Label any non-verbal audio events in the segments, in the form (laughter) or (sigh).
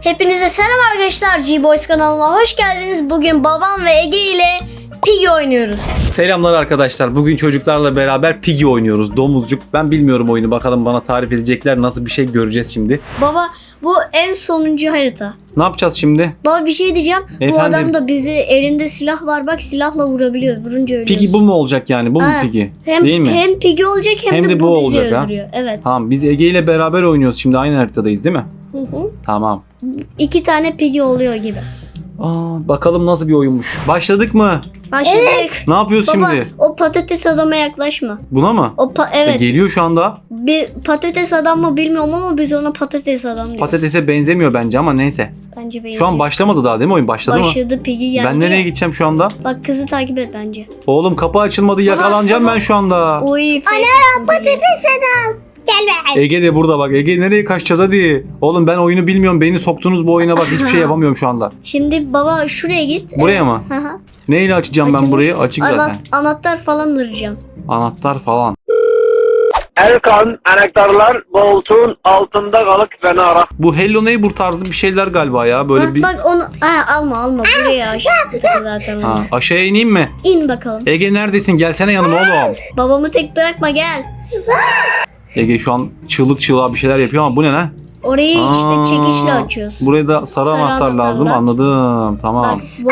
Hepinize selam arkadaşlar. G-Boys kanalına hoş geldiniz. Bugün babam ve Ege ile Piggy oynuyoruz. Selamlar arkadaşlar. Bugün çocuklarla beraber Piggy oynuyoruz. Domuzcuk. Ben bilmiyorum oyunu. Bakalım bana tarif edecekler. Nasıl bir şey göreceğiz şimdi. Baba bu en sonuncu harita. Ne yapacağız şimdi? Baba bir şey diyeceğim. Bu Efendim? adam da bizi elinde silah var bak silahla vurabiliyor. Vurunca ölüyoruz. Piggy bu mu olacak yani? Bu mu Ha, Piggy? Hem, Değil mi? hem Piggy olacak hem, de, bu bizi olacak ha? öldürüyor. Evet. Tamam biz Ege ile beraber oynuyoruz. Şimdi aynı haritadayız değil mi? Hı hı. Tamam. İki tane Piggy oluyor gibi. Aa, bakalım nasıl bir oyunmuş. Başladık mı? Başladık. Ne yapıyoruz Baba şimdi? o patates adama yaklaşma. Buna mı? O pa- E, evet. geliyor şu anda. bir patates adam mı bilmiyorum ama biz ona patates adam diyoruz. Patatese benzemiyor bence ama neyse. Bence benziyor. Şu an başlamadı daha değil mi oyun? Başladı mı? Başladı Piggy geldi. Ben nereye gideceğim şu anda? Bak kızı takip et bence. Oğlum kapı açılmadı. Yakalanacağım ben şu anda. Oy. Ana patates adam. Gel be. Ege de burada bak. Ege nereye kaçacağız hadi. Oğlum ben oyunu bilmiyorum. Beni soktunuz bu oyuna bak. Hiçbir şey (laughs) yapamıyorum şu anda. Şimdi baba şuraya git. Buraya mı? Hı. Neyle açacağım ben Açılmış. burayı? Açık Ana- zaten. anahtar falan arayacağım. Anahtar falan. Erkan anahtarlar koltuğun altında kalıp beni ara. Bu Hello Neighbor tarzı bir şeyler galiba ya. Böyle bak, bir... bak onu ha, alma alma buraya aşağı zaten onu. Ha, aşağıya ineyim mi? İn bakalım. Ege neredesin? Gelsene yanıma oğlum. Babamı tek bırakma gel. Ege şu an çığlık çığlığa bir şeyler yapıyor ama bu ne lan? Orayı Aa, işte çekişle açıyoruz. Buraya da sarı, Sarı anahtar anahtarlar. lazım. Anladım. Tamam. Bak bu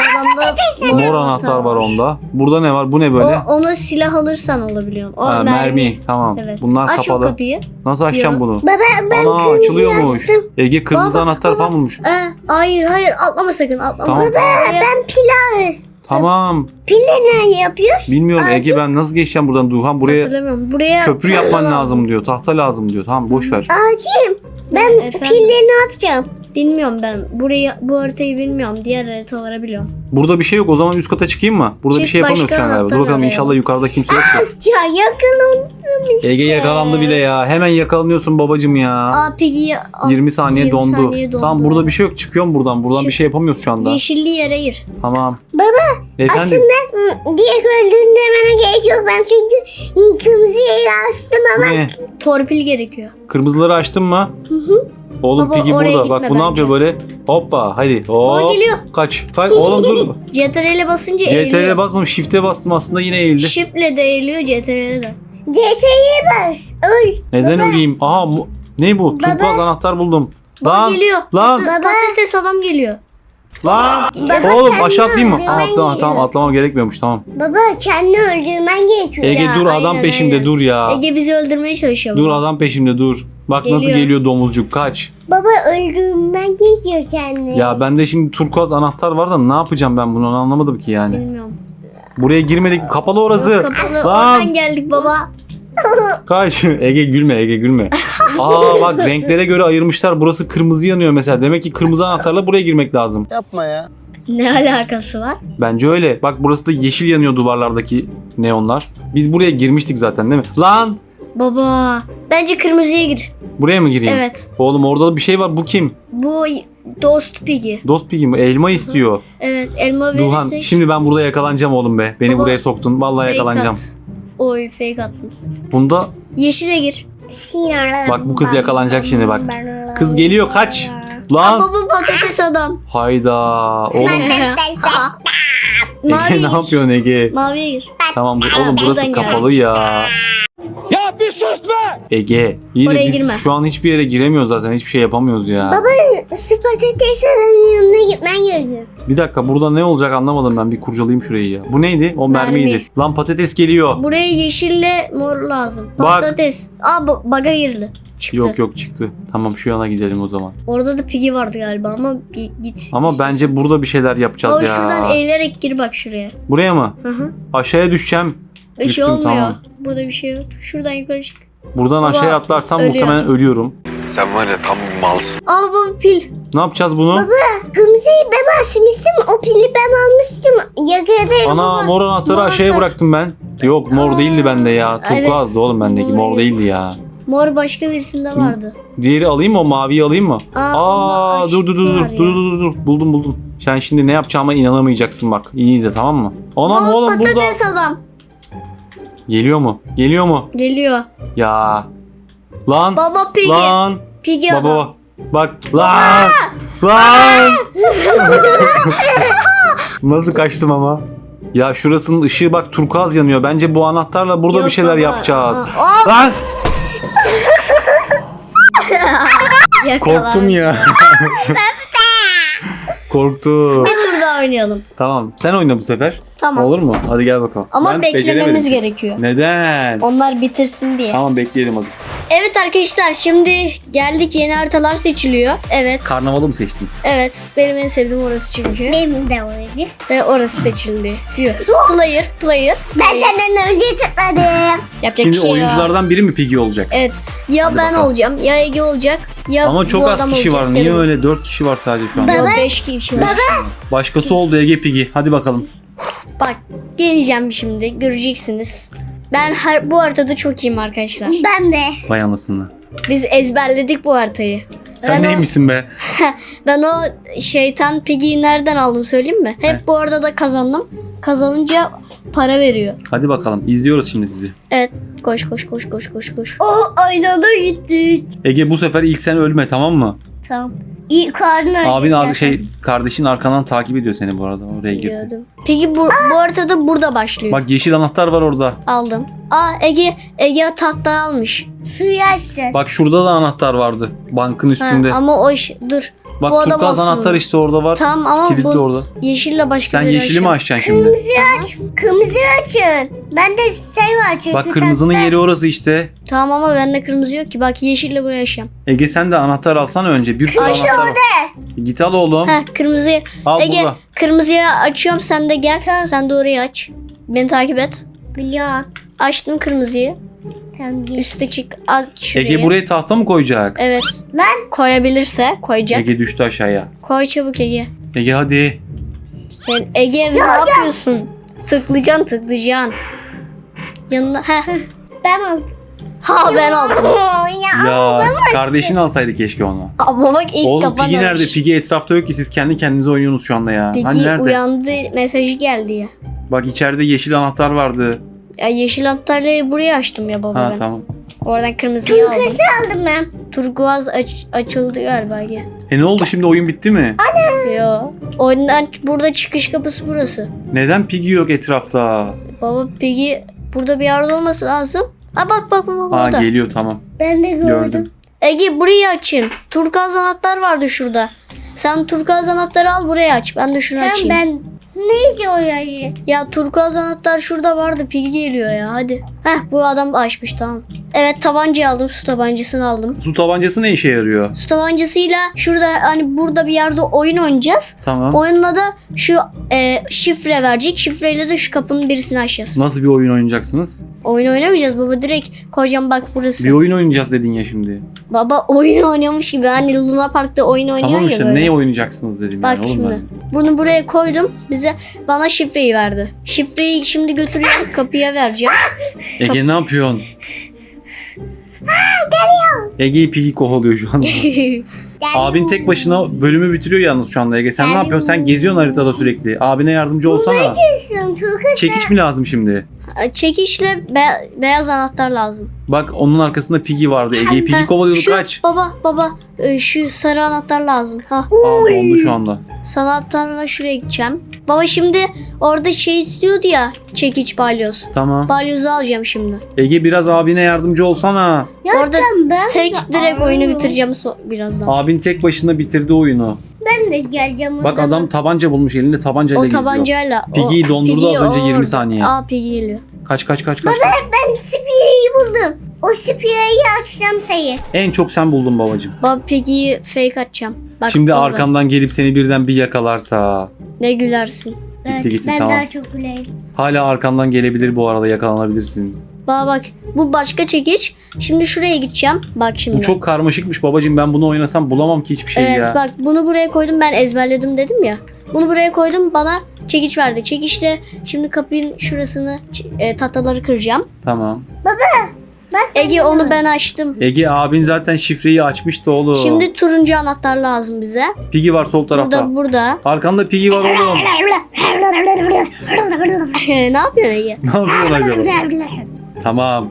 adamda (laughs) Mor anahtar var onda. Burada ne var? Bu ne böyle? O, onu silah alırsan alabiliyorsun. O Ha, mermi. Tamam. Evet. Bunlar Aç o kapalı. kapıyı. Nasıl açacağım Ya. bunu? Baba ben Ana açılıyormuş. Ege kırmızı Baba, anahtar baba. falan bulmuş. Ee, hayır hayır atlama sakın atlama. Tamam. ben pilav. Tamam. Pille ne yapıyoruz? Bilmiyorum Ege ben nasıl geçeceğim buradan Duhan buraya Hatırlamıyorum. Buraya köprü tahta yapman lazım diyor. Tahta lazım diyor. Tamam boş ver. Ağacım ben pille ne yapacağım? Bilmiyorum ben. Burayı bu haritayı bilmiyorum. Diğer haritaları biliyorum. Burada bir şey yok. O zaman üst kata çıkayım mı? Burada bir Çık, şey yapamıyoruz başka şu an galiba. Dur bakalım inşallah yukarıda kimse yoktur. (laughs) Ya yakalandım işte. Ege yakalandı bile ya. Hemen yakalanıyorsun babacım ya. Aa Piggy'yi al. 20 saniye 20 dondu. saniye dondu. Tamam burada bir şey yok. Çıkıyorum buradan. Buradan Çık. bir şey yapamıyoruz şu anda. Yeşilli yere gir. Tamam. Baba Efendim? diye öldüğünü demene gerek yok. Ben çünkü açtım Bu ne? Torpil gerekiyor. Kırmızıları açtın mı? Hı hı. Oğlum Baba, Piggy oraya burada. Bak bu ne bence. yapıyor böyle? Hoppa hadi. Hop. geliyor. Kaç. Kaç. Oğlum dur. (laughs) CTRL'e basınca eğiliyor. CTRL'e basmam. Shift'e bastım aslında yine eğildi. Shift'le de eğiliyor CTRL'e de. CTRL'e bas. Öl. Neden öleyim? Aha mu- ne bu? Turkuaz anahtar buldum. Baba Lan geliyor. lan Pat- Patates adam geliyor. lan. Baba, Oğlum kendini aşağı atlayayım mı? öldürmen Aa, atla, tamam atlamam gerekmiyormuş tamam. Baba kendini öldürmen gerekiyor. Ege Ya, dur adam aynen, peşimde aynen. dur ya. Ege bizi öldürmeye çalışıyor. Dur baba. adam peşimde dur. Bak nasıl Geliyor. geliyor domuzcuk kaç. Baba öldürmen gerekiyor kendini. Ya bende şimdi turkuaz anahtar var da ne yapacağım ben bunu anlamadım ki yani. Bilmiyorum. Buraya girmedik kapalı orası. Kapalı Lan oradan geldik baba. (laughs) kaç. Ege gülme Ege gülme. Aa bak (laughs) renklere göre ayırmışlar. Burası kırmızı yanıyor mesela. Demek ki kırmızı anahtarla buraya girmek lazım. Yapma ya. Ne alakası var? Bence öyle. Bak burası da yeşil yanıyor duvarlardaki neonlar. Biz buraya girmiştik zaten değil mi? Lan Baba bence kırmızıya gir. buraya mı gireyim? Evet. Oğlum orada da bir şey var. Bu kim? Bu Dost Piggy. Dost Piggy mi? Elma istiyor. Evet elma Duhan verirsek. şimdi ben burada yakalanacağım oğlum be. Beni Baba, buraya soktun. Vallahi fake yakalanacağım. at. Oy fake attın. Bunda Yeşile gir. bak bu kız yakalanacak şimdi bak. Kız geliyor kaç. Aa, Lan. baba patates adam. Hayda. Oğlum (laughs) Mavi Ege ne yapıyorsun Ege? Maviye gir. Tamam bu, oğlum burası kapalı ya. Bir sus be! Ege. İyi de Oraya biz girme. şu an hiçbir yere giremiyoruz zaten. Hiçbir şey yapamıyoruz ya. Şu patates adamın yanına gitmen gerekiyor. Bir dakika burada ne olacak anlamadım ben. Bir kurcalayayım şurayı ya. Bu neydi? O Mermi. mermiydi. Lan patates geliyor. Buraya yeşille mor lazım. Bak. Patates. Aa bu baga girdi. Çıktı. Yok yok çıktı. Tamam şu yana gidelim o zaman. Orada da pigi vardı galiba ama bir git. Ama bence burada bir şeyler yapacağız Baba ya. şuradan eğilerek gir bak şuraya. Buraya mı? Hı hı. Aşağıya düşeceğim. Bir şey Düştüm, olmuyor. tamam. Burada bir şey yok. Şuradan yukarı çık. Buradan Baba, aşağıya atlarsam ölüyor. muhtemelen ölüyorum. Sen var ya tam bir malsın. Aa baba pil. Ne yapacağız bunu? Kırmızıyı ben açmıştım. O pili ben almıştım. Yakada Ana mor anahtarı Mor aşağıya anahtar. bıraktım ben. Yok mor değildi bende ya. Evet. Turkuazdı oğlum bendeki. Mor Mor değildi ya. Mor başka birisinde vardı. Diğeri alayım mı? O maviyi alayım mı? Aa, dur dur dur dur dur ya. dur dur buldum buldum. Sen şimdi ne yapacağıma inanamayacaksın bak. İyi izle tamam mı? Anam Baba oğlum burada. patates adam. Geliyor mu? Geliyor mu? Geliyor. Ya. Lan. Baba pigi. Lan. Pigi adam. Baba. Bak. Lan. Lan! (laughs) Nasıl kaçtım ama? Ya şurasının ışığı bak turkuaz yanıyor. Bence bu anahtarla burada Yok bir şeyler baba. yapacağız. Aa, Lan! (laughs) Korktum ya. (laughs) Korktum. Oynayalım. Tamam. Sen oyna bu sefer. Tamam. Olur mu? Hadi gel bakalım. Ama Ben beklememiz beceremedim. gerekiyor. Neden? Onlar bitirsin diye. Tamam bekleyelim hadi. Evet arkadaşlar şimdi geldik yeni haritalar seçiliyor. Evet. Karnavalı mı seçtin? Evet. Benim en sevdiğim orası çünkü. Benim de oracı. Ve orası seçildi. Diyor. Player, player. Ben senden önce tıkladım. Yapacak Şimdi şey yok. oyunculardan biri mi Piggy olacak? Evet. Ya Hadi ben bakalım. olacağım ya Ege olacak ya Ama çok az kişi olacak var. Niye dedim. öyle? 4 kişi var sadece şu anda. Yo, beş kişi var. Başkası oldu Ege Piggy. Hadi bakalım. Bak deneyeceğim şimdi göreceksiniz. Ben her, bu haritada çok iyiyim arkadaşlar. Ben de. Vay anasını. Biz ezberledik bu haritayı. Sen Ben o- neymişsin be? (laughs) Ben o şeytan Piggy'yi nereden aldım söyleyeyim mi? Hep Heh. bu arada da kazandım. Kazanınca para veriyor. Hadi bakalım. İzliyoruz şimdi sizi. Evet. Koş koş koş koş koş koş. O aynada gittik. Ege bu sefer ilk sen ölme tamam mı? Tamam. İyi karnı Abin ar- şey kardeşin arkandan takip ediyor seni bu arada. Oraya girdi. Biliyordum. Peki bu, bu haritada burada başlıyor. Bak yeşil anahtar var orada. Aldım. Aa Ege Ege tahta almış. Suyu açacağız. Bak şurada da anahtar vardı. Bankın Ha, üstünde. ama o iş dur. Bu Bak adam turkuaz olsun. anahtar işte orada var. Tamam ama Kilitli bu orada. yeşille başka Sen biri yeşili mi açacaksın şimdi? Kırmızı aç. Kırmızı açın. Ben de şey var çünkü. Bak kırmızının tahta. yeri orası işte. Tamam ama bende kırmızı yok ki. Bak yeşille buraya aşacağım. Ege sen de anahtar alsana önce. Bir sürü Ay, anahtar var. Git al oğlum. Heh kırmızıyı. Al Ege burada. kırmızıya açıyorum sen de gel. Sen de orayı aç. Beni takip et. Biliyorum. Açtım kırmızıyı. Tamam. Üste çık. Aç şurayı. Ege buraya tahta mı koyacak? Evet. Lan Koyabilirse koyacak. Ege düştü aşağıya. Koy çabuk Ege. Ege hadi. Sen Ege ne yapıyorsun? Tıklayacaksın tıklayacaksın. Yanına heh. ben aldım. Ha ben aldım. ya. Ya kardeşin alsaydı keşke onu. Ama bak ilk Oğlum kapan Piggy nerede? Piggy etrafta yok ki siz kendi kendinize oynuyorsunuz şu anda ya. Piggy hani nerede? uyandı mesajı geldi ya. Bak içeride yeşil anahtar vardı. Ya yeşil anahtarları buraya açtım ya baba Ha ben. tamam. Oradan kırmızıyı aldım. Kırmızı aldım ben. Turkuaz aç- açıldı galiba Ege. E ne oldu şimdi oyun bitti mi? Yo. Oyundan burada çıkış kapısı burası. Neden Piggy yok etrafta? Baba Piggy burada bir yerde olması lazım. Ha bak bak bak bak Aa orada. geliyor tamam. Ben de gördüm. Gördüm. Ege burayı açın. Turkuaz anahtar vardı şurada. Sen turkuaz anahtarı al buraya aç. Ben de şunu Tamam açayım. ben neyce o yazı? Ya turkuaz anahtar şurada vardı. Piggy geliyor ya hadi. Heh bu adam açmış tamam. Evet tabancayı aldım. Su tabancasını aldım. Su tabancası ne işe yarıyor? Su tabancasıyla şurada hani burada bir yerde oyun oynayacağız. Tamam. Oyunla da şu e, şifre verecek. Şifreyle de şu kapının birisini açacağız. Nasıl bir oyun oynayacaksınız? Oyun oynamayacağız baba. Direkt koyacağım bak burası. Bir oyun oynayacağız dedin ya şimdi. Baba oyun oynuyormuş gibi. Hani Luna Park'ta oyun oynuyor tamam ya işte böyle. ne oynayacaksınız dedim Bak yani oğlum şimdi. ben. Bunu buraya koydum. Bize bana şifreyi verdi. Şifreyi şimdi götürüyorum (laughs) kapıya vereceğim. Ege ne yapıyorsun? Geliyor. Ege'yi Piggy kovalıyor şu anda. (laughs) Abin tek başına bölümü bitiriyor yalnız şu anda Ege. Sen ne yapıyorsun? Sen geziyorsun haritada sürekli. Abine yardımcı olsana. Kızım Turkuaz. Çekiç mi lazım şimdi? Çekişle be- beyaz anahtar lazım. Bak onun arkasında Piggy vardı. Ege'yi Piggy kovalıyordu şu, kaç. Baba baba e, şu sarı anahtar lazım. Ha. Aa dondu şu anda. Sarı anahtarla şuraya gideceğim. Baba şimdi orada şey istiyordu ya çekiç balyoz. Tamam. Balyozu alacağım şimdi. Ege biraz abine yardımcı olsana. Orada Yapacağım ben. tek de direkt oyunu bitireceğim so- birazdan. Abin tek başına bitirdi oyunu. Ben de geleceğim. o Bak zaman. adam tabanca bulmuş elinde tabancayla O geziyor. tabancayla. o- Piggy'yi dondurdu Piggy az önce 20 orada. saniye. Aa Piggy geliyor. Kaç kaç kaç kaç. kaç. Ben spireyi buldum. O spireyi açacağım sayı. En çok sen buldun babacığım. Baba Piggy'yi fake atacağım. Bak Şimdi orada. arkamdan gelip seni birden bir yakalarsa. Ne gülersin. Ben, gitti, ben tamam. daha çok güleyim. Hala arkamdan gelebilir bu arada yakalanabilirsin. Baba bak bu başka çekiç. Şimdi şuraya gideceğim. Bak şimdi. Bu çok karmaşıkmış babacığım ben bunu oynasam bulamam ki hiçbir şey evet ya. bak bunu buraya koydum ben ezberledim dedim ya. Bunu buraya koydum bana çekiç verdi. Çekiçle şimdi kapının şurasını e, tahtaları kıracağım. Tamam. Bak Ege onu ben açtım. Ege abin zaten şifreyi açmıştı oğlum. Şimdi turuncu anahtar lazım bize. Piggy var sol tarafta. Burada burada. Arkanda Piggy var oğlum. (laughs) (laughs) ne yapıyorsun Ege? ne yapıyorsun acaba? Tamam.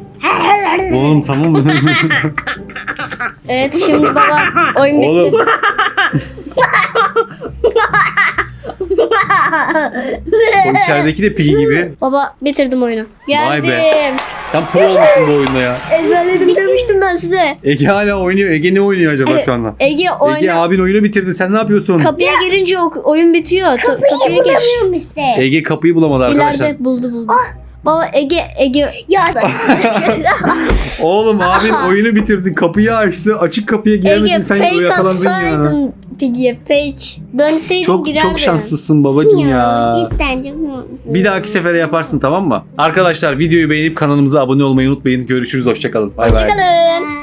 Oğlum tamam mı? Evet şimdi baba oyun bitti. Oğlum. (laughs) O (laughs) içerideki de Piggy gibi. Baba bitirdim oyunu. Vay Geldim. be. Sen pro olmuşsun bu oyunda ya. Ezberledim demiştim ben size. Ege hala oynuyor. Ege ne oynuyor acaba şu anda? Ege Ege oyna. abin oyunu bitirdi. Sen ne yapıyorsun? Kapıya girince o- oyun bitiyor. Ta- Kapıyı kapıya geç. bulamıyorum işte. Ege kapıyı bulamadı arkadaşlar. İleride buldu buldu. Baba Ege Ege Ya (laughs) Oğlum abin oyunu bitirdi. Kapıyı açtı. Açık kapıya giremedin. Ege Sen fake yakalandın ya. atsaydın Piggy'ye fake. Dönseydin Çok girerdin. çok şanslısın babacım ya. cidden çok mutluyum. Bir dahaki sefere yaparsın tamam mı? Arkadaşlar videoyu beğenip kanalımıza abone olmayı unutmayın. Görüşürüz. Hoşçakalın. Bay bay. Hoşçakalın.